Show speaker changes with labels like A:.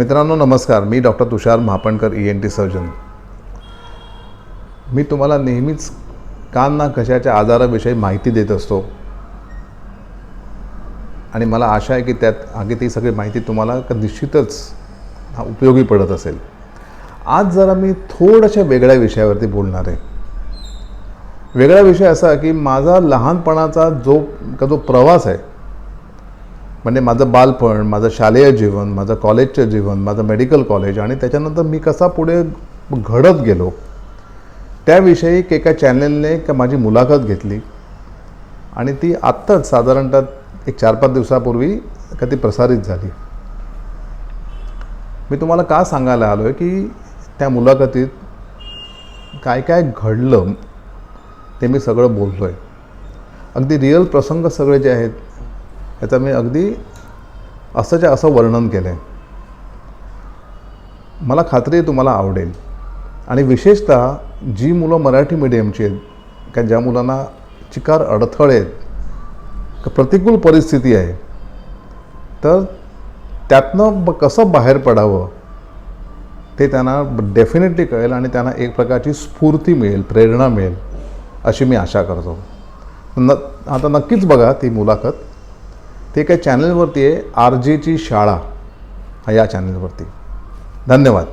A: मित्रांनो नमस्कार. मी doctor Tushar Mahapankar E N T surgeon मी तुम्हाला नेहमीच कान ना कशाच्या आजाराविषयी माहिती देत असतो. आणि मला आशा आहे की त्यात आगे ती सगळी माहिती तुम्हाला निश्चितच हा उपयोगी पडत असेल. आज जरा मी थोड्याशा वेगळ्या विषयावरती बोलणार आहे. वेगळा विषय असा की माझा लहानपणाचा जो का जो प्रवास आहे म्हणजे माझं बालपण माझं शालेय जीवन माझं कॉलेजचं जीवन माझं मेडिकल कॉलेज आणि त्याच्यानंतर मी कसा पुढे घडत गेलो त्याविषयी एका चॅनलने का माझी मुलाखत घेतली. आणि ती आत्ताच साधारणतः एक चार पाच दिवसापूर्वी का ती प्रसारित झाली. मी तुम्हाला का सांगायला आलो आहे की त्या मुलाखतीत काय काय घडलं ते मी सगळं बोललो आहे अगदी रिअल प्रसंग सगळे जे आहेत याचं मी अगदी असंच्या असं वर्णन केलं आहे मला खात्री आहे तुम्हाला आवडेल. आणि विशेषतः जी मुलं मराठी मीडियमची आहेत का ज्या मुलांना चिकार अडथळे आहेत का प्रतिकूल परिस्थिती आहे तर त्यातनं ब कसं बाहेर पडावं ते त्यांना डेफिनेटली कळेल आणि त्यांना एक प्रकारची स्फूर्ती मिळेल प्रेरणा मिळेल अशी मी आशा करतो. न आता नक्कीच बघा ती मुलाखत. ते काय चॅनलवरती आहे आर जेची शाळा हा या चॅनलवरती धन्यवाद.